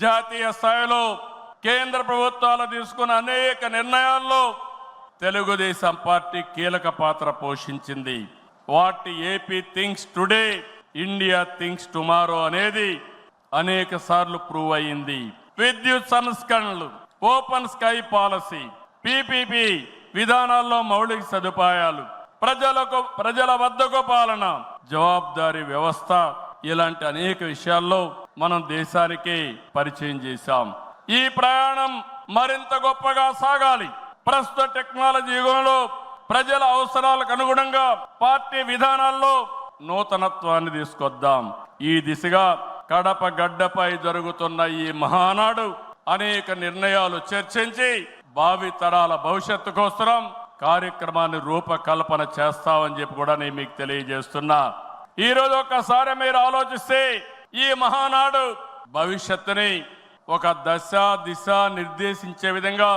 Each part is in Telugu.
జాతీయ స్థాయిలో కేంద్ర ప్రభుత్వాలు తీసుకున్న అనేక నిర్ణయాల్లో తెలుగుదేశం పార్టీ కీలక పాత్ర పోషించింది. వాటి AP things today India things tomorrow అనేది అనేక సార్లు ప్రూవ్ అయింది విద్యుత్ సంస్కరణలు ఓపెన్ స్కై పాలసీ పిపిపి విధానాల్లో మౌలిక సదుపాయాలు ప్రజలకు ప్రజల వద్దకు పాలన జవాబ్దారి వ్యవస్థ ఇలాంటి అనేక విషయాల్లో మనం దేశానికి పరిచయం చేశాం. ఈ ప్రయాణం మరింత గొప్పగా సాగాలి. ప్రస్తుత టెక్నాలజీ యుగంలో ప్రజల అవసరాలకు అనుగుణంగా పార్టీ విధానాల్లో నూతనత్వాన్ని తీసుకొద్దాం. ఈ దిశగా కడప గడ్డపై జరుగుతున్న ఈ మహానాడు అనేక నిర్ణయాలు చర్చించి భావి తరాల భవిష్యత్తు కోసరం కార్యక్రమాన్ని రూపకల్పన చేస్తామని చెప్పి కూడా నేను మీకు తెలియజేస్తున్నా. ఈరోజు ఒక్కసారి మీరు ఆలోచిస్తే ఈ మహానాడు భవిష్యత్తుని ఒక దశ దిశ నిర్దేశించే విధంగా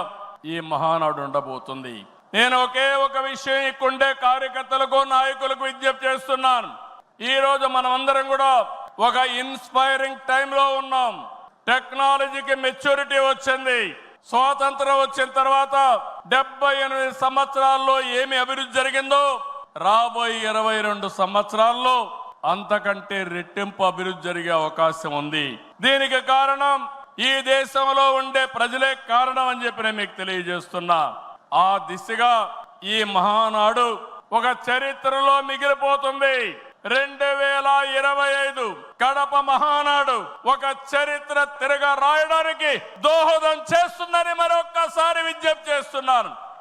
ఈ మహానాడు ఉండబోతుంది. నేను ఒకే ఒక విషయం ఇక్కడే కార్యకర్తలకు నాయకులకు విజ్ఞప్తి చేస్తున్నాను. ఈ రోజు మనమందరం కూడా ఒక ఇన్స్పైరింగ్ టైంలో ఉన్నాం. టెక్నాలజీకి మెచ్యూరిటీ వచ్చింది. స్వాతంత్రం వచ్చిన తర్వాత డెబ్బై ఎనిమిది సంవత్సరాల్లో ఏమి అభివృద్ధి జరిగిందో రాబోయే ఇరవై రెండు సంవత్సరాల్లో అంతకంటే రెట్టింపు అభివృద్ధి జరిగే అవకాశం ఉంది. దీనికి కారణం ఈ దేశంలో ఉండే ప్రజలే కారణం అని చెప్పి నేను మీకు తెలియజేస్తున్నా. ఆ దిశగా ఈ మహానాడు ఒక చరిత్రలో మిగిలిపోతుంది. రెండు వేల ఇరవై ఐదు కడప మహానాడు ఒక చరిత్ర తిరగ రాయడానికి దోహదం చేస్తుందని మరొక్కసారి విజ్ఞప్తి చేస్తున్నాను.